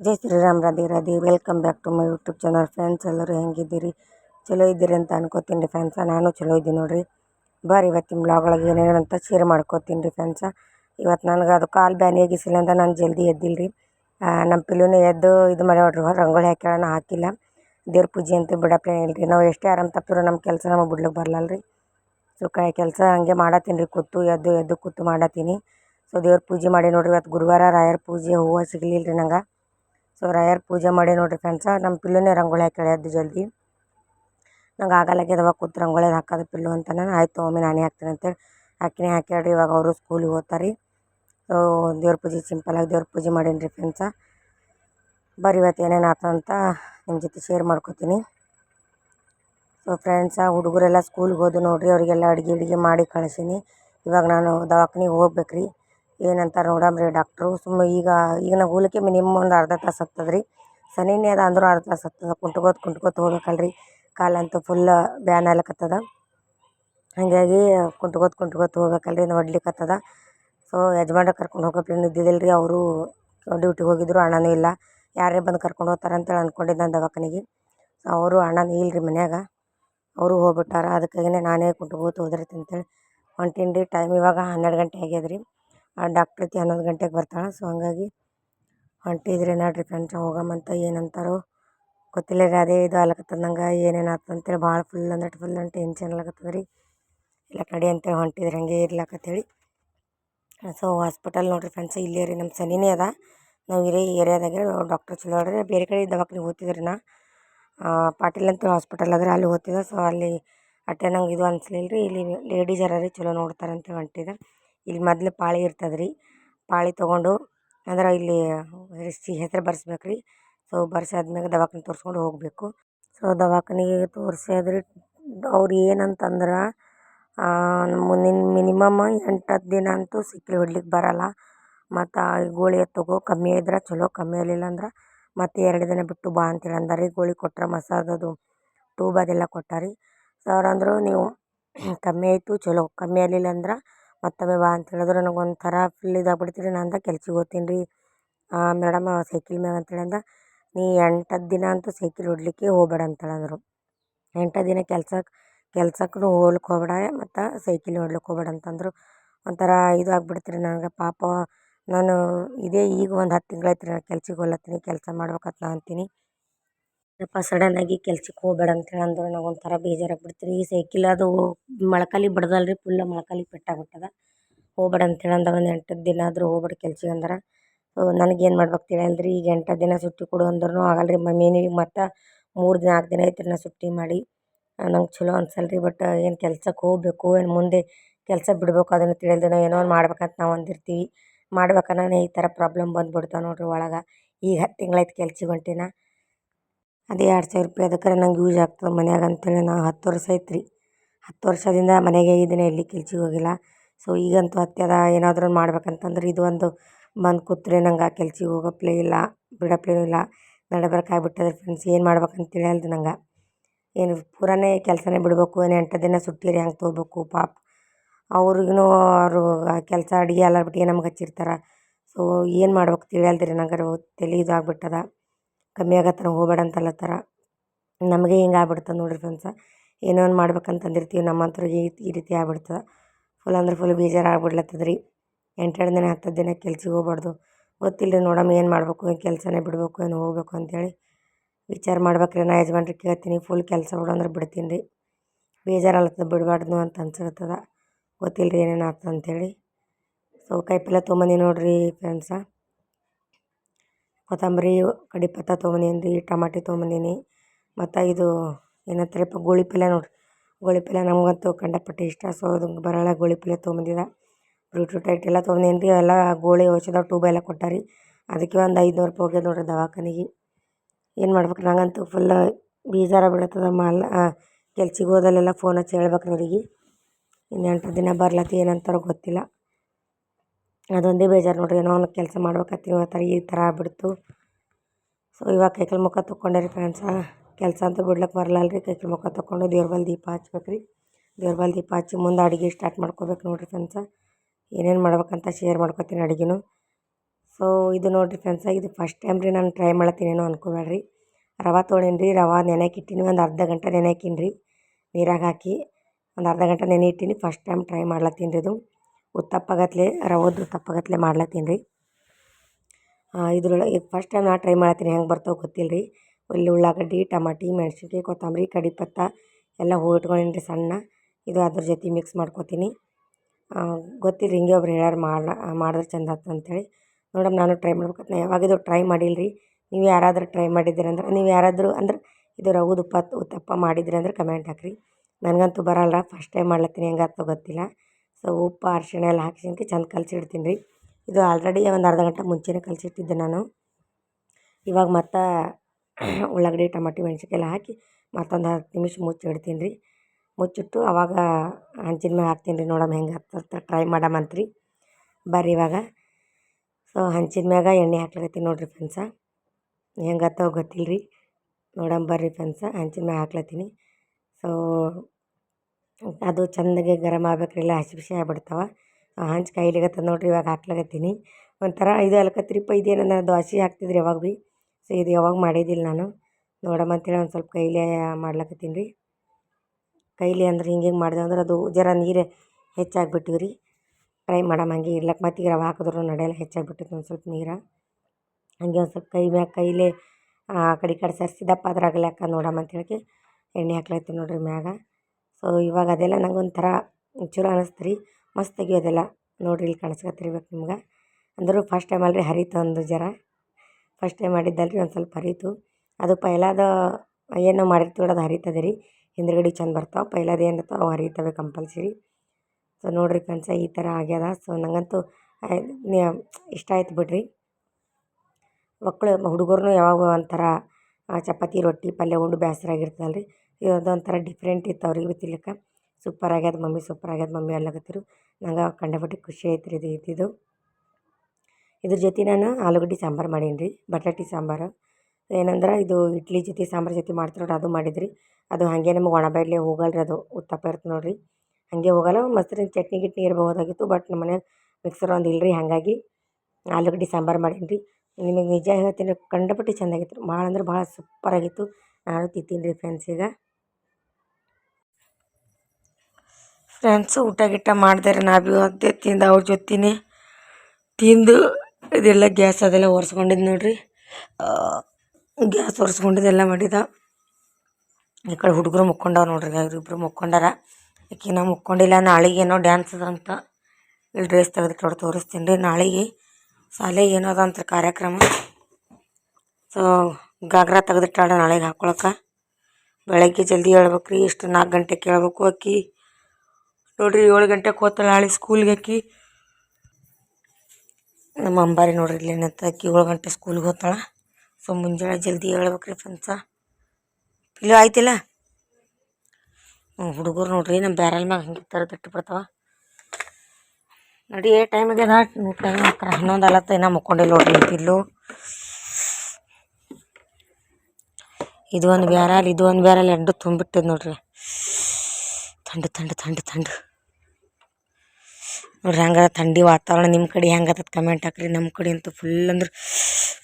Jai Shriram, Radhe Radhe. Welcome back to my YouTube channel friends ಎಲ್ಲರೂ ಹೆಂಗಿದ್ದೀರಿ? ಚಲೋ ಇದ್ದೀರಿ ಅಂತ ಅನ್ಕೋತೀನಿ ರೀ ಫ್ರೆಂಡ್ಸ ನಾನು ಚಲೋ ಇದ್ದೀನಿ ನೋಡಿರಿ. ಬರ್ರಿ ಇವತ್ತಿನ ಬ್ಲಾಗ್ ಒಳಗೆ ಏನೇನು ಅಂತ ಶೇರ್ ಮಾಡ್ಕೋತೀನಿ ರೀ ಫ್ರೆಂಡ್ಸ ಇವತ್ತು ನನಗೆ ಅದು ಕಾಲು ಬ್ಯಾನಿ ಆಗಿಸಿಲ್ಲ ಅಂತ ನಾನು ಜಲ್ದಿ ಎದ್ದಿಲ್ಲ ರೀ ನಮ್ಮ ಪಿಲೂನ ಎದ್ದು ಇದು ಮಾಡಿ ನೋಡ್ರಿ ರಂಗೋಲಿ ಹಾಕ್ಯಾಳ ಹಾಕಿಲ್ಲ. ದೇವ್ರ ಪೂಜೆ ಅಂತ ಬಿಡಪ್ಲೇ ಇಲ್ಲ ರೀ ನಾವು ಎಷ್ಟೇ ಆರಾಮ್ ತಪ್ಪಿರೋ ನಮ್ಮ ಕೆಲಸ ನಮಗೆ ಬಿಡ್ಲಿಕ್ಕೆ ಬರಲ್ಲ ರೀ ಸೊ, ಕೈ, ಕೆಲಸ ಹಂಗೆ ಮಾಡತ್ತೀನಿ ರೀ. ಕೂತು, ಎದ್ದು ಎದ್ದು, ಕೂತು ಮಾಡತ್ತೀನಿ. ಸೊ, ದೇವ್ರ ಪೂಜೆ ಮಾಡಿ ನೋಡ್ರಿ, ಇವತ್ತು ಗುರುವಾರ ರಾಯರ ಪೂಜೆ ಹೂವು ಸಿಗಲಿಲ್ಲ ರೀ ನಂಗೆ. ಸೊ ರಾಯರ್ ಪೂಜೆ ಮಾಡಿ ನೋಡಿರಿ ಫ್ರೆಂಡ್ಸ. ನಮ್ಮ ಪಿಲ್ಲುನೇ ರಂಗೋಲಿ ಹಾಕ್ಯಾಳ ಎದ್ದು ಜಲ್ದಿ. ನಂಗೆ ಆಗಲ್ಲಾಗ್ಯದವ ಕೂತು ರಂಗೋಲಿ ಹಾಕೋದು ಪಿಲ್ಲು ಅಂತ ನಾನು, ಆಯ್ತು ಒಮ್ಮೆ ನಾನೇ ಹಾಕ್ತೀನಿ ಅಂತೇಳಿ ಹಾಕಿನೇ ಹಾಕ್ಯಾಡ್ರಿ ಇವಾಗ ಅವರು ಸ್ಕೂಲಿಗೆ ಹೋಗ್ತಾರೆ. ಸೊ ದೇವ್ರ ಪೂಜೆ ಸಿಂಪಲಾಗಿ ದೇವ್ರ ಪೂಜೆ ಮಾಡೀನಿ ರೀ ಫ್ರೆಂಡ್ಸ. ಬರ್ರಿ ಇವತ್ತು ಏನೇನು ಆತಂತ ನಿಮ್ಮ ಜೊತೆ ಶೇರ್ ಮಾಡ್ಕೋತೀನಿ. ಸೊ ಫ್ರೆಂಡ್ಸ ಹುಡುಗರೆಲ್ಲ ಸ್ಕೂಲ್ಗೆ ಹೋದು ನೋಡಿರಿ. ಅವರಿಗೆಲ್ಲ ಅಡುಗೆ ಅಡುಗೆ ಮಾಡಿ ಕಳಿಸೀನಿ. ಇವಾಗ ನಾನು ದವಾಖಾನಿಗೆ ಹೋಗ್ಬೇಕು ರೀ ನೋಡಮ್ ರೀ ಡಾಕ್ಟ್ರು. ಸುಮ್ಮ ಈಗ ಈಗ ನಾವು ಹೋಗ್ಲಿಕ್ಕೆ ಮಿನಿಮಮ್ ಒಂದು ಅರ್ಧ ತಾಸು ಆಗ್ತದೆ ರೀ ಸನಿನೇ ಅದ ಅಂದರೂ ಅರ್ಧ ತಾಸು ಆಗ್ತದೆ ಕುಂಟ್ಕೋತ ಕುಂಟ್ಕೋತ ರೀ ಕಾಲಂತೂ ಫುಲ್ ಬ್ಯಾನ್ ಆಗ್ಲಕತ್ತದ. ಹಾಗಾಗಿ ಕುಂಟ್ಕೋತ ಕುಂಟ್ಕೋತ ಹೋಗ್ಬೇಕಲ್ಲ ರೀ ನೋಡ್ಲಿಕ್ಕತ್ತದ ಸೊ ಯಜಮಾನ್ರ ಕರ್ಕೊಂಡು ಹೋಗೋ ಇದ್ದಿದ್ದಿಲ್ಲ ರೀ ಅವರು ಡ್ಯೂಟಿಗೆ ಹೋಗಿದ್ರು. ಅಣ್ಣನೂ ಇಲ್ಲ. ಯಾರೇ ಬಂದು ಕರ್ಕೊಂಡು ಹೋಗ್ತಾರೆ ಅಂತೇಳಿ ಅಂದ್ಕೊಂಡಿದ್ದೆ ನಾನು ದವಾಖಾನಿಗೆ. ಅವರು ಅಣ್ಣನೂ ಇಲ್ಲ ರೀ ಮನ್ಯಾಗ. ಅವರು ಹೋಗ್ಬಿಟ್ಟಾರ. ಅದಕ್ಕಾಗಿನೇ ನಾನೇ ಕುಂಟ್ಕೋತ ಹೋದ್ರೈತೆ ಅಂತೇಳಿ. ಹೊಂಟೀನಿ ರೀ ಟೈಮ್ ಇವಾಗ ಹನ್ನೆರಡು ಗಂಟೆ ಆಗ್ಯದ ರೀ ಡಾಕ್ಟ್ರತಿ ಹನ್ನೊಂದು ಗಂಟೆಗೆ ಬರ್ತಾಳೆ. ಸೊ ಹಂಗಾಗಿ ಹೊಂಟಿದ್ರಿ ನಡ್ರಿ ಫ್ರೆಂಡ್ಸ್ ಹೋಗಮ್ಮಂತ ಏನಂತಾರೋ ಗೊತ್ತಿಲ್ಲ ರೀ. ಅದೇ ಇದು ಆಗ್ಲಕತ್ತದ ನಂಗೆ. ಏನೇನು ಆಯ್ತು ಅಂತೇಳಿ ಭಾಳ ಫುಲ್ ಅಂದ್ರೆ ಫುಲ್ ಅಂತ ಟೆನ್ಷನ್ ಆಗ್ಲಕತ್ತದ ರೀ. ಇಲ್ಲ ಕಡೆ ಅಂತೇಳಿ ಹೊಂಟಿದ್ರೆ ಹಂಗೆ ಇರ್ಲಕತ್ತೇಳಿ. ಸೊ ಹಾಸ್ಪಿಟಲ್ ನೋಡ್ರಿ ಫ್ರೆಂಡ್ಸ್, ಇಲ್ಲೇ ರೀ. ನಮ್ಮ ಸನಿನೇ ಅದ. ನಾವು ಇರೇ ಏರಿಯಾದಾಗೆ ಡಾಕ್ಟರ್ ಚಲೋ ಅದಾರೆ. ಬೇರೆ ಕಡೆ ದವಾಖಾನಿಗೆ ಹೋಗ್ತಿದ್ರಿ ನಾ. ಪಾಟೀಲ್ ಅಂತ ಹಾಸ್ಪಿಟಲ್ ಆದ್ರೆ ಅಲ್ಲಿ ಹೋಗ್ತಿದ್ದೆ. ಸೊ ಅಲ್ಲಿ ಅಟ್ಟೆ ನಂಗೆ ಇದು ಅನಿಸ್ಲಿಲ್ಲ ರೀ ಇಲ್ಲಿ ಲೇಡೀಸ್ ಅರ ರೀ ಚಲೋ ನೋಡ್ತಾರೆ ಅಂತ ಹೊಂಟಿದ್ದೆ ಇಲ್ಲಿ ಮೊದ್ಲು ಪಾಳಿ ಇರ್ತದೆ ರೀ ಪಾಳಿ ತೊಗೊಂಡು ಅಂದ್ರೆ ಇಲ್ಲಿ ಹೆಸ್ರು ಬರ್ಸ್ಬೇಕು ರೀ ಸೊ ಬರ್ಸಾದ್ಮ್ಯಾಗ ದವಾಖಾನೆ ತೋರಿಸ್ಕೊಂಡು ಹೋಗಬೇಕು. ಸೊ ದವಾಖಾನಿಗೆ ತೋರ್ಸಾದ್ರಿ ಅವ್ರು ಏನಂತಂದ್ರೆ ಮುಂದಿನ ಮಿನಿಮಮ್ ಎಂಟು ಹತ್ತು ದಿನ ಅಂತೂ ಸಿಕ್ಲಿ ಹೊಡ್ಲಿಕ್ಕೆ ಬರಲ್ಲ. ಮತ್ತು ಗೋಳಿ ತಗೋ ಕಮ್ಮಿ ಇದ್ರೆ ಚಲೋ, ಕಮ್ಮಿ ಆಗಲಿಲ್ಲ ಅಂದ್ರೆ ಮತ್ತೆ ಎರಡು ದಿನ ಬಿಟ್ಟು ಬಾ ಅಂತೇಳಿ ಅಂದಾರ. ಗೋಳಿ ಕೊಟ್ರೆ ಮಸಾದದು ಟೂಬ್ ಅದೆಲ್ಲ ಕೊಟ್ಟಾರಿ. ಸೊ ಅಂದರು ನೀವು ಕಮ್ಮಿ ಆಯಿತು, ಚಲೋ. ಕಮ್ಮಿ ಆಗಲಿಲ್ಲ ಅಂದ್ರೆ ಮತ್ತೊಮ್ಮೆ ಬಾ ಅಂತ ಹೇಳಿದ್ರು. ನನಗೆ ಒಂಥರ ಫುಲ್ ಇದಾಗ್ಬಿಡ್ತು ರೀ ನಾನು ಅಂದ ಕೆಲ್ಸಕ್ಕೆ ಹೋಗ್ತೀನಿ ರೀ ಮೇಡಮ್ ಸೈಕಲ್ ಮ್ಯಾಗ ಅಂತೇಳಿ ಅಂದ ನೀ ಎಂಟು ದಿನ ಅಂತೂ ಸೈಕಲ್ ಹೊಡ್ಲಿಕ್ಕೆ ಹೋಗ್ಬೇಡ ಅಂತೇಳಿ ಅಂದರು ಎಂಟು ದಿನ ಕೆಲ್ಸಕ್ಕೆ ಕೆಲ್ಸಕ್ಕೂ ಹೋಗ್ಲಿಕ್ಕೆ ಹೋಗ್ಬೇಡ. ಮತ್ತು ಸೈಕಲ್ ಹೊಡ್ಲಿಕ್ಕೆ ಹೋಗ್ಬೇಡ ಅಂತಂದರು. ಒಂಥರ ಇದು ಆಗ್ಬಿಡ್ತು ರೀ ನನಗೆ ಪಾಪ ನಾನು ಇದೇ ಈಗ ಒಂದು ಹತ್ತು ತಿಂಗ್ಳು ಆಯ್ತು ರೀ ನಾನು ಕೆಲ್ಸಿಗೆ ಹೋಗ್ಲತ್ತೀನಿ, ಕೆಲಸ ಮಾಡ್ಬೇಕಂತ ನಾ ಅಂತೀನಿ. ಯಪ್ಪ ಆಗಿ ಕೆಲ್ಸಕ್ಕೆ ಹೋಗ್ಬೇಡ ಅಂತೇಳಿ ಅಂದ್ರೆ. ನಂಗೆ ಒಂಥರ ಬೇಜಾರಾಗ್ಬಿಡ್ತು ರೀ ಈ ಸೈಕಲ್ ಅದು ಮೊಳಕಾಲಿ ಬಡ್ದಲ್ಲ ರೀ ಫುಲ್ ಮೊಳಕಾಲಿ ಪೆಟ್ಟಾಗ್ಬಿಟ್ಟದ. ಹೋಗ್ಬೇಡ ಅಂತೇಳಿ ಅಂದ ಒಂದು ಎಂಟು ದಿನ ಆದರೂ ಹೋಗ್ಬೇಡ ಕೆಲ್ಸಕ್ಕೆ ನನಗೆ ನನಗೇನು ಮಾಡ್ಬೇಕು ತಿಳಿಯಲ್ಲ ರೀ ಈಗ ಎಂಟು ದಿನ ಸುಟ್ಟಿ ಕೊಡು ಅಂದ್ರೂ ಆಗಲ್ಲ ರೀ ಮಮ್ಮೀನಿಗೆ ಮತ್ತು ಮೂರು ದಿನ ನಾಲ್ಕು ದಿನ ಆಯ್ತು ರೀ ನಾ ಸುಟ್ಟಿ ಮಾಡಿ. ನಂಗೆ ಚಲೋ ಅನ್ಸಲ್ಲ ರೀ ಬಟ್ ಏನು ಕೆಲ್ಸಕ್ಕೆ ಹೋಗಬೇಕು, ಏನು ಮುಂದೆ ಕೆಲಸ ಬಿಡಬೇಕು ಅದನ್ನು ತಿಳಿಯಲ್ದೆ ನಾವು ಏನೋ ಒಂದು ಮಾಡ್ಬೇಕಂತ ನಾವು ಅಂದಿರ್ತೀವಿ. ಮಾಡ್ಬೇಕನ್ನೋನೆ ಈ ಥರ ಪ್ರಾಬ್ಲಮ್ ಬಂದ್ಬಿಡ್ತಾವೆ ನೋಡ್ರಿ ಒಳಗೆ. ಈಗ ಹತ್ತು ತಿಂಗಳಾಯ್ತು ಕೆಲ್ಸಕ್ಕೆ ಹೊಂಟೀನಿ. ಅದೇ ಎರಡು ಸಾವಿರ ರೂಪಾಯಿ ಅದಕ್ಕೆ ನಂಗೆ ಯೂಸ್ ಆಗ್ತದೆ ಮನ್ಯಾಗ ಅಂತೇಳಿ ನಾ ಹತ್ತು ವರ್ಷ ಆಯ್ತು ರೀ ಹತ್ತು ವರ್ಷದಿಂದ ಮನೆಗೆ ಇದ್ದೀನಿ ಎಲ್ಲಿ ಕೆಲ್ಸಿಗೆ ಹೋಗಿಲ್ಲ. ಸೊ ಈಗಂತೂ ಹತ್ಯದ ಏನಾದರೂ ಮಾಡ್ಬೇಕಂತಂದ್ರೆ ಇದು ಒಂದು ಬಂದು ಕೂತ್ರೆ ನಂಗೆ ಆ ಕೆಲ್ಸಕ್ಕೆ ಹೋಗಪ್ಲೇ ಇಲ್ಲ ಬಿಡಪ್ಲೇ ಇಲ್ಲ. ನಡಬರ್ಕ ಫ್ರೆಂಡ್ಸ್ ಏನು ಮಾಡ್ಬೇಕಂತ ತಿಳಿಯಲ್ದು ನಂಗೆ. ಏನು ಪೂರಾನೇ ಕೆಲಸನೇ ಬಿಡಬೇಕು ಏನು ಎಂಟು ದಿನ ಸುಟ್ಟಿ ರೀ ಹೆಂಗೆ ತೊಗೋಬೇಕು ಪಾಪ. ಅವ್ರಿಗೂ ಅವರು ಕೆಲಸ ಅಡುಗೆ ಎಲ್ಲ ಬಿಟ್ಟು ನಮ್ಗೆ ಹಚ್ಚಿರ್ತಾರೆ. ಸೊ ಏನು ಮಾಡ್ಬೇಕು ತಿಳಿಯಲ್ದ್ರಿ ನಂಗೆ ತಲೆ ಇದು ಆಗ್ಬಿಟ್ಟದ. ಕಮ್ಮಿ ಆಗತ್ತನ ಹೋಗ್ಬೇಡ ಅಂತ ಅಲ್ಲತ್ತಾರ ನಮಗೆ ಹಿಂಗೆ ಆಗ್ಬಿಡ್ತದೆ ನೋಡಿರಿ ಫ್ರೆಂಡ್ಸ ಏನೋ ಒಂದು ಮಾಡ್ಬೇಕಂತಂದಿರ್ತೀವಿ ನಮ್ಮಂಥವ್ರಿಗೆ ಈ ರೀತಿ ಆಗ್ಬಿಡ್ತದೆ. ಫುಲ್ ಅಂದ್ರೆ ಫುಲ್ ಬೇಜಾರು ಆಗ್ಬಿಡ್ಲತ್ತದ ರೀ ಎಂಟೆರಡು ದಿನ ಹತ್ತು ದಿನ ಕೆಲ್ಸಕ್ಕೆ ಹೋಗ್ಬಾರ್ದು. ಗೊತ್ತಿಲ್ಲ ರೀ ನೋಡಮ್ಮ ಏನು ಮಾಡಬೇಕು, ಏನು ಕೆಲಸನೇ ಬಿಡಬೇಕು, ಏನು ಹೋಗ್ಬೇಕು ಅಂತೇಳಿ. ವಿಚಾರ ಮಾಡ್ಬೇಕ್ರಿ, ನಾ ಯಜಮಾನ್ರಿ ಕೇಳ್ತೀನಿ ಫುಲ್ ಕೆಲಸ ಬಿಡು ಅಂದ್ರೆ ಬಿಡ್ತೀನಿ ರೀ ಬೇಜಾರು ಆಗ್ಲತ್ತದ ಬಿಡಬಾರ್ದು ಅಂತ ಅನ್ಸಿರ್ತದೆ ಗೊತ್ತಿಲ್ಲ ರೀ ಏನೇನು ಆಗ್ತದೆ ಸೊ ಕಾಯಿಪಲ್ಯ ತೊಗೊಂಬಂದಿ ನೋಡಿರಿ ಫ್ರೆಂಡ್ಸ ಕೊತ್ತಂಬರಿ ಕಡಿ ಪತ್ತ ತೊಗೊಂಬಂದೀನಿ ಟಮಾಟಿ ತೊಗೊಂಬಂದೀನಿ. ಮತ್ತು ಇದು ಏನಂತಾರಪ್ಪ ಗೋಳಿ ಪಲ್ಯ ನೋಡಿರಿ. ಗೋಳಿ ಪಲ್ಯ ನಮಗಂತೂ ಕಂಡಪಟ್ಟೆ ಇಷ್ಟ. ಸೊ ಅದು ಬರೋಲ್ಲ ಗೋಳಿ ಪಲ್ಯ ತೊಗೊಂಬಂದಿದ್ದೆ ಬೀಟ್ರೂಟ್ ಐಟ್ ಎಲ್ಲ ತೊಗೊಂಬಂದೀನಿ ರೀ ಎಲ್ಲ ಗೋಳಿ ಔಷಧ ಟ್ಯೂಬ್ ಎಲ್ಲ ಕೊಟ್ಟಾರಿ. ಅದಕ್ಕೆ ಒಂದು ಐದುನೂರು ರೂಪಾಯಿ ಹೋಗ್ಯದ ನೋಡಿರಿ ದವಾಖಾನಿಗೆ. ಏನು ಮಾಡ್ಬೇಕು ನಂಗಂತೂ ಫುಲ್ ಬೀಜಾರ ಆಗ್ಬಿಡತ್ತದ ಮಲ್ಲ ಕೆಲ್ಸಿಗೆ ಹೋದಲ್ಲೆಲ್ಲ ಫೋನ್ ಹಚ್ಚಿ ಹೇಳ್ಬೇಕು ರೀ ಇನ್ನೆಂಟು ದಿನ ಬರ್ಲತ್ತಿ ಏನಂತಾರೋ ಗೊತ್ತಿಲ್ಲ. ಅದೊಂದೇ ಬೇಜಾರು ನೋಡ್ರಿ ಏನೋ ಒಂದು ಕೆಲಸ ಮಾಡ್ಬೇಕತ್ತೀವಿ ಆ ಥರ ಈ ಥರ ಆಗ್ಬಿಡ್ತು. ಸೊ ಇವಾಗ ಕೈಕಾಲು ಮುಖ ತೊಕೊಂಡೆ ರೀ ಫ್ರೆಂಡ್ಸ ಕೆಲಸ ಅಂತೂ ಬಿಡ್ಲಕ್ಕೆ ಬರಲ್ಲ ರೀ ಕೈಕಾಲು ಮುಖ ತೊಗೊಂಡು ದೇವ್ರ ಬಲ್ ದೀಪ ಹಚ್ಬೇಕು ರೀ ದೇವ್ರ ಬಲ್ ದೀಪ ಹಚ್ಚಿ ಮುಂದೆ ಅಡುಗೆ ಸ್ಟಾರ್ಟ್ ಮಾಡ್ಕೋಬೇಕು ನೋಡಿರಿ ಫ್ರೆಂಡ್ಸ ಏನೇನು ಮಾಡ್ಬೇಕಂತ ಶೇರ್ ಮಾಡ್ಕೊತೀನಿ ಅಡುಗೆನೂ. ಸೊ ಇದು ನೋಡಿರಿ ಫ್ರೆಂಡ್ಸ ಇದು ಫಸ್ಟ್ ಟೈಮ್ ರೀ ನಾನು ಟ್ರೈ ಮಾಡ್ತೀನೇನೋ ಅನ್ಕೋಬೇಡ್ರಿ ರವೆ ತೊಗೊಂಡೇನಿ ರೀ ರವೆ ನೆನೆಯಕ್ಕೆ ಒಂದು ಅರ್ಧ ಗಂಟೆ ನೆನೆಯಕ್ಕೀನಿ ರೀ ನೀರಾಗ ಹಾಕಿ ಒಂದು ಅರ್ಧ ಗಂಟೆ ನೆನೆ ಇಟ್ಟೀನಿ ಫಸ್ಟ್ ಟೈಮ್ ಟ್ರೈ ಮಾಡ್ಲತ್ತೀನಿ ರೀ ಇದು. ಉತ್ತಪ್ಪಗತ್ಲೆ ರವದ ಉತ್ತಪ್ಪಗತ್ಲೆ ಮಾಡ್ಲತ್ತೀನಿ ರೀ. ಇದ್ರೊಳಗೆ ಫಸ್ಟ್ ಟೈಮ್ ನಾ ಟ್ರೈ ಮಾಡತ್ತೀನಿ, ಹೆಂಗೆ ಬರ್ತಾವೆ ಗೊತ್ತಿಲ್ಲ ರೀ ಇಲ್ಲಿ ಉಳ್ಳಾಗಡ್ಡಿ, ಟಮಾಟಿ, ಮೆಣ್ಸಿನ್ಕಾಯಿ, ಕೊತ್ತಂಬರಿ, ಕಡಿಪತ್ತ ಎಲ್ಲ ಹೂ ಇಟ್ಕೊಂಡೀನಿ ರೀ ಸಣ್ಣ. ಇದು ಅದ್ರ ಜೊತೆ ಮಿಕ್ಸ್ ಮಾಡ್ಕೊತೀನಿ. ಗೊತ್ತಿಲ್ಲ ಹಿಂಗೆ ಒಬ್ರು ಹೇಳ್ಯಾರ ಮಾಡ ಮಾಡಿದ್ರೆ ಚಂದ ಆಗ್ತದೆ ಅಂತೇಳಿ. ನೋಡಮ್ ನಾನು ಟ್ರೈ ಮಾಡ್ಬೇಕಂತ, ನಾ ಯಾವಾಗಿದು ಟ್ರೈ ಮಾಡಿಲ್ಲ ರೀ ನೀವು ಯಾರಾದರೂ ಟ್ರೈ ಮಾಡಿದ್ದೀರಂದ್ರೆ ನೀವು ಯಾರಾದರೂ ಅಂದ್ರೆ ಇದು ರವದ ಉಪ್ಪ, ಉತ್ತಪ್ಪ ಮಾಡಿದ್ರಿ ಅಂದ್ರೆ ಕಮೆಂಟ್ ಹಾಕ್ರಿ. ನನಗಂತೂ ಬರಲ್ಲ ಫಸ್ಟ್ ಟೈಮ್ ಮಾಡ್ಲತ್ತೀನಿ ಹೆಂಗಾಗ್ತೋ ಗೊತ್ತಿಲ್ಲ. ಸೊ, ಉಪ್ಪು, ಅರಿಶಿಣ ಎಲ್ಲ ಹಾಕ್ಸ್ಯಂಡು ಚಂದ ಕಲಸಿಡ್ತೀನಿ ರೀ. ಇದು ಆಲ್ರೆಡಿ ಒಂದು ಅರ್ಧ ಗಂಟೆ ಮುಂಚೆನೇ ಕಲಸಿಟ್ಟಿದ್ದೆ ನಾನು. ಇವಾಗ ಮತ್ತೆ ಉಳ್ಳಾಗಡ್ಡಿ, ಟಮಾಟಿ ಮೆಣಸಿನ್ಕಾಯಿ ಹಾಕಿ ಮತ್ತೊಂದು ಹತ್ತು ನಿಮಿಷ ಮುಚ್ಚಿಡ್ತೀನಿ ರೀ. ಮುಚ್ಚಿಟ್ಟು ಅವಾಗ ಹಂಚಿನ ಮೇಲೆ ಹಾಕ್ತೀನಿ ರೀ. ನೋಡಮ್ಮ ಹೆಂಗೆ ಆಗ್ತದೆ ಟ್ರೈ ಮಾಡಮಂತ್ರಿ ಬರ್ರಿ ಇವಾಗ. ಸೊ ಹಂಚಿನ ಮ್ಯಾಗ ಎಣ್ಣೆ ಹಾಕ್ಲತ್ತೀನಿ ನೋಡಿರಿ ಫ್ರೆಂಡ್ಸ. ಹೆಂಗೆ ಗೊತ್ತಿಲ್ಲ ರೀ ನೋಡಮ್ಮ ಬರ್ರಿ ಫ್ರೆಂಡ್ಸ. ಹಂಚಿನ ಮ್ಯಾಗ ಹಾಕ್ಲತ್ತೀನಿ ಸೊ ಅದು ಚಂದಗೆ ಗರಮ್ ಆಗ್ಬೇಕು ಇಲ್ಲ ಹಸಿ ಬಿಸಿ ಆಗ್ಬಿಡ್ತಾವೆ. ಹಂಚು ಕಾಯ್ಲಿಕತ್ತದ ನೋಡಿರಿ, ಇವಾಗ ಹಾಕ್ಲಕತ್ತೀನಿ. ಒಂಥರ ಇದು ಅಲ್ಕತ್ರಿಪ್ಪ ಇದೇನು ನಾನು ದೋಸೆ ಹಾಕ್ತಿದ್ರಿ ಯಾವಾಗ ಭೀ. ಸೊ ಇದು ಯಾವಾಗ ಮಾಡಿದ್ದಿಲ್ಲ ನಾನು. ನೋಡಮ್ಮ ಅಂತೇಳಿ ಒಂದು ಸ್ವಲ್ಪ ಕೈಲೇ ಮಾಡ್ಲಕತ್ತೀನಿ ರೀ. ಕೈಲಿ ಅಂದ್ರೆ ಹಿಂಗೆ ಹಿಂಗೆ ಮಾಡಿದೆ ಅಂದ್ರೆ ಅದು ಜರ ನೀರು ಹೆಚ್ಚಾಗ್ಬಿಟ್ಟಿವಿ ರೀ ಟ್ರೈ ಮಾಡಮ್ಮ ಹಂಗೆ ಇರ್ಲಕ್ಕ ಮತ್ತೆ ಈಗ ರವೆ ಹಾಕಿದ್ರು ನಡೆಯಲ್ಲ ಹೆಚ್ಚಾಗ್ಬಿಟ್ಟಿತ್ತು ಒಂದು ಸ್ವಲ್ಪ ನೀರು. ಹಂಗೆ ಒಂದು ಸ್ವಲ್ಪ ಕೈ ಮ್ಯಾಗ ಕೈಲೇ, ಆ ಕಡೆ ಈ ಕಡೆ ಸರ್ಸಿದಪ್ಪ ನೋಡಮ್ಮ ಅಂತ ಹೇಳಿ ಎಣ್ಣೆ ಹಾಕ್ಲತ್ತೀನಿ ನೋಡ್ರಿ ಮ್ಯಾಗ. ಸೊ ಇವಾಗ ಅದೆಲ್ಲ ನಂಗೆ ಒಂಥರ ಚಲೋ ಅನಿಸ್ತು ರೀ ಮಸ್ತ್ ತೆಗಿಯೋದೆಲ್ಲ ನೋಡಿರಿ ಇಲ್ಲಿ ಕಾಣಿಸ್ಕತ್ತಿರ್ಬೇಕು ನಿಮ್ಗೆ. ಅಂದರೂ ಫಸ್ಟ್ ಟೈಮ್ ಅಲ್ರಿ ಹರಿತು ಒಂದು ಜರ ಫಸ್ಟ್ ಟೈಮ್ ಮಾಡಿದ್ದಲ್ರಿ ಒಂದು ಸ್ವಲ್ಪ ಹರಿತು. ಅದು ಪೈಲಾದ ಏನೋ ಮಾಡಿರ್ತೀವಿ ಅದು ಹರಿತದೆ ರೀ. ಹಿಂದ್ಗಡೆ ಚಂದ ಬರ್ತಾವೆ, ಪೈಲಾದ ಏನಿರ್ತಾವೆ ಅವು ಹರಿತವೆ ಕಂಪಲ್ಸರಿ ಸೊ ನೋಡಿರಿ ಫ್ರೆಂಡ್ಸ ಈ ಥರ ಆಗ್ಯದ. ಸೊ ನನಗಂತೂ ಇಷ್ಟ ಆಯ್ತು ಬಿಡ್ರಿ. ಮಕ್ಕಳು ಹುಡುಗರು ಯಾವಾಗ ಒಂಥರ ಚಪಾತಿ, ರೊಟ್ಟಿ, ಪಲ್ಯ ಉಂಡು ಬೇಸರ ಆಗಿರ್ತದಲ್ಲ ರೀ ಇದೊಂಥರ ಡಿಫ್ರೆಂಟ್ ಇತ್ತು ಅವ್ರಿಗೆ ಭೀ ತಿನ್ಲಿಕ್ಕೆ ಸೂಪರ್ ಆಗ್ಯದ ಮಮ್ಮಿ ಸೂಪರ್ ಆಗ್ಯದ ಮಮ್ಮಿ ಅನ್ಲಕತ್ತಿರು. ನಂಗೆ ಕಂಡಪಟ್ಟೆ ಖುಷಿ ಆಯ್ತು ರೀ ಇದು ಇದ್ದಿದ್ದು ಇದ್ರ ಜೊತೆ ನಾನು ಆಲೂಗಡ್ಡೆ ಸಾಂಬಾರು ಮಾಡೀನಿ ರೀ ಬಟಾಟಿ ಸಾಂಬಾರು. ಏನಂದ್ರೆ ಇದು ಇಡ್ಲಿ ಜೊತೆ, ಸಾಂಬಾರು ಜೊತೆ ಮಾಡ್ತಾರೆ ಅದು ಮಾಡಿದ್ರಿ. ಅದು ಹಾಗೆ ನಮಗೆ ಒಣ ಬೇಡ್ಲೆ ಹೋಗಲ್ಲ ರೀ ಅದು ಉತ್ತಪ್ಪ ಇರ್ತದೆ ನೋಡಿರಿ. ಹಾಗೆ ಹೋಗಲ್ಲ ಮೊಸರಿನ ಚಟ್ನಿ ಗಿಟ್ನಿ ಇರಬಹುದಾಗಿತ್ತು ಬಟ್ ನಮ್ಮ ಮನೆಯಾಗ ಮಿಕ್ಸರ್ ಒಂದು ಇಲ್ಲ ರೀ ಹಾಗಾಗಿ ಆಲೂಗಡ್ಡೆ ಸಾಂಬಾರು ಮಾಡೀನಿ ರೀ ನಿಮಗೆ ನಿಜ ಹೇಳ್ತೀನಿ, ಕಂಡಪಟ್ಟು ಚೆಂದಾಗಿತ್ತು. ಭಾಳ ಅಂದ್ರೆ ಭಾಳ ಸೂಪರ್ ಆಗಿತ್ತು. ನಾನು ತಿಂತೀನಿ ರೀ ಫ್ರೆಂಡ್ಸ್ ಈಗ. ಫ್ರೆಂಡ್ಸು ಊಟ ಗೀಟ ಮಾಡಿದೆ ರೀ ನಾ ಭೀ ಅದೇ ತಿಂದು ಅವ್ರ ಜೊತೆನೇ ತಿಂದು ಇದೆಲ್ಲ ಗ್ಯಾಸ್ ಅದೆಲ್ಲ ಒರೆಸ್ಕೊಂಡಿದ್ದು ನೋಡಿರಿ. ಗ್ಯಾಸ್ ಒರೆಸ್ಕೊಂಡಿದ್ದೆಲ್ಲ ಮಾಡಿದ. ಈ ಕಡೆ ಹುಡುಗರು ಮುಕ್ಕೊಂಡವ ನೋಡ್ರಿ ಇಬ್ಬರು ಮುಕ್ಕೊಂಡಾರ. ಆಕಿನ ಮುಕ್ಕೊಂಡಿಲ್ಲ, ನಾಳೆಗೆ ಏನೋ ಡ್ಯಾನ್ಸ್ ಅದ ಅಂತ ಇಲ್ಲಿ ಡ್ರೆಸ್ ತೆಗೆದು ತೋರಿಸ್ತೀನಿ ರೀ, ನಾಳೆಗೆ. ಶಾಲೆಗೆ ಏನದ ಅಂತ ಕಾರ್ಯಕ್ರಮ. ಸೊ ಗಾಗ್ರಾ ತೆಗೆದಿಟ್ಟಾಳ ನಾಳೆಗೆ ಹಾಕ್ಕೊಳಕ್ಕೆ ಬೆಳಗ್ಗೆ ಜಲ್ದಿ ಹೇಳ್ಬೇಕು ರೀ ಎಷ್ಟು ನಾಲ್ಕು ಗಂಟೆಗೆ ಕೇಳ್ಬೇಕು ಆಕಿ ನೋಡಿರಿ ಏಳು ಗಂಟೆಗೆ ಹೋಗ್ತಾಳೆ ನಾಳೆ ಸ್ಕೂಲ್ಗೆ ಅಕ್ಕಿ. ನಮ್ಮ ಅಂಬಾರಿ ನೋಡ್ರಿ ಇಲ್ಲಿ ಏನಂತ ಆಕಿ ಏಳು ಗಂಟೆ ಸ್ಕೂಲ್ಗೆ ಹೋಗ್ತಾಳೆ. ಸೊ ಮುಂಜಾನೆ ಜಲ್ದಿ ಹೇಳ್ಬೇಕು ರೀ ಫ್ರೆಂಡ್ಸ ಇಲ್ಲೂ, ಆಯ್ತಿಲ್ಲ? ಹುಡುಗರು ನೋಡ್ರಿ ನಮ್ಮ ಬ್ಯಾರಲ್ ಮ್ಯಾಗ ಹಂಗೆ ಥರ ತಟ್ಟಿ ಬಿಡ್ತಾವ. ನೋಡಿ, ಏ ಟೈಮ್ ಆಗ್ಯದ ಟೈಮ್ ಹಾಕ್ರ. ಹನ್ನೊಂದು ಅಲತ್ತ ಇನ್ನೂ ಮುಕ್ಕೊಂಡಿಲ್ಲ ನೋಡ್ರಿ ಇಲ್ಲು ಇದು ಒಂದು ಬ್ಯಾರಲ್, ಇದು ಒಂದು ಬ್ಯಾರಲ್, ಎರಡು ತುಂಬಿಟ್ಟದ ನೋಡ್ರಿ. ಥಂಡ್ ಥಂಡ್ ಥಂಡ್ ಥಂಡ್. ನೋಡ್ರಿ ಹಂಗದ ಥಂಡಿ ವಾತಾವರಣ ನಿಮ್ಮ ಕಡೆ ಹೆಂಗದ ಕಮೆಂಟ್ ಹಾಕ್ರಿ. ನಮ್ಮ ಕಡೆ ಅಂತೂ ಫುಲ್ ಅಂದ್ರೆ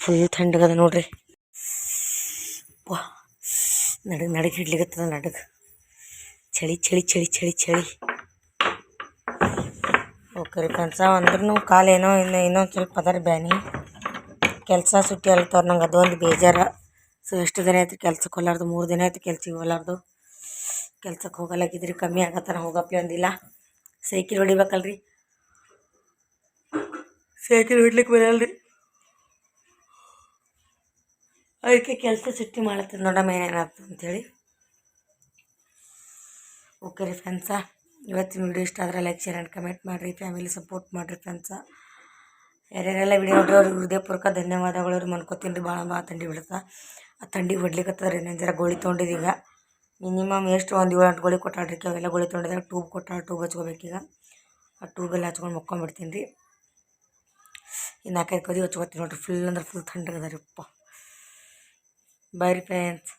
ಫುಲ್ ಥಂಡಗದ ನೋಡ್ರಿ. ವಾ. ನಡಗ್ ನಡಗ್ ಹಿಡ್ಲಿಕತ್ತದ ನಡಗ್. ಚಳಿ ಚಳಿ ಚಳಿ ಚಳಿ ಚಳಿ. ಓಕೆ ರೀ ಅಂದ್ರೂ ಕಾಲು ಏನೋ ಇನ್ನು ಇನ್ನೊಂದು ಸ್ವಲ್ಪ ಅದರ ಬ್ಯಾನಿ. ಕೆಲಸ ಸುಟ್ಟಿ ಅಲ್ತವ್ರು, ನಂಗೆ ಅದೊಂದು ಬೇಜಾರು. ಸೊ, ಎಷ್ಟು ದಿನ ಆಯ್ತು ಕೆಲ್ಸಕ್ಕೆ ಹೋಲಾರ್ದು? ಮೂರು ದಿನ ಆಯ್ತು ಕೆಲ್ಸಕ್ಕೆ ಹೋಲಾರ್ದು. ಕೆಲ್ಸಕ್ಕೆ ಹೋಗಲಾಗಿದ್ರಿ, ಕಮ್ಮಿ ಆಗತ್ತಾನ, ಹೋಗಪ್ಲೆ ಒಂದಿಲ್ಲ ಸೈಕಲ್ ಹೊಡಿಬೇಕಲ್ರಿ? ಸೈಕಲ್ ಹೊಡ್ಲಿಕ್ಕೆ ಬರಲ್ರಿ. ಅದಕ್ಕೆ ಕೆಲಸ ಸುಟ್ಟಿ ಮಾಡತ್ತದ ನೋಡಮ್ಮ ಏನೇನಾಗ್ತದೆ ಅಂಥೇಳಿ ಓಕೆ ರೀ ಫ್ರೆಂಡ್ಸ ಇವತ್ತಿನ ವಿಡಿಯೋ ಇಷ್ಟ ಆದರೆ ಲೈಕ್ ಶೇರ್ ಆ್ಯಂಡ್ ಕಮೆಂಟ್ ಮಾಡಿರಿ. ಫ್ಯಾಮಿಲಿ ಸಪೋರ್ಟ್ ಮಾಡಿರಿ ಫ್ರೆಂಡ್ಸ ಯಾರ್ಯಾರೆಲ್ಲ ವಿಡಿಯೋ ನೋಡ್ರಿ ಅವ್ರಿಗೆ ಹೃದಯಪೂರ್ವಕ ಧನ್ಯವಾದಗಳು ಅವ್ರಿಗೆ ಮನ್ಕೋತೀನಿ ರೀ. ಭಾಳ ಭಾಳ ಥಂಡಿ ಬಿಡ್ತಾ. ಆ ಥಂಡಿ ಹೊಡ್ಲಿಕತ್ತದ ರೀ ನಾನು ಜರ ಗೋಳಿ ತೊಗೊಂಡಿದ್ದು ಈಗ. ಮಿನಿಮಮ್ ಎಷ್ಟು ಒಂದು ಏಳು ಎಂಟು ಗೋಳಿ ಕೊಟ್ಟಾಡ್ರಿ ಅವೆಲ್ಲ ಗೋಳಿ ತೊಗೊಂಡಿದ್ದಾಗ ಟೂಬ್ ಕೊಟ್ಟ ಟೂಬ್ ಹಚ್ಕೋಬೇಕೀಗ ಆ ಟೂಬೆಲ್ಲ ಹಚ್ಕೊಂಡು ಮುಕ್ಕೊಂಬಿಡ್ತೀನಿ ರೀ. ಇನ್ನು ನಾಲ್ಕೈದು ಕದಿ ಹಚ್ಕೋತೀನಿ ನೋಡ್ರಿ. ಫುಲ್ ಅಂದ್ರೆ ಫುಲ್ ಥಂಡಗದ ರೀ ಅಪ್ಪ. ರೀ ಫ್ರೆಂಡ್ಸ್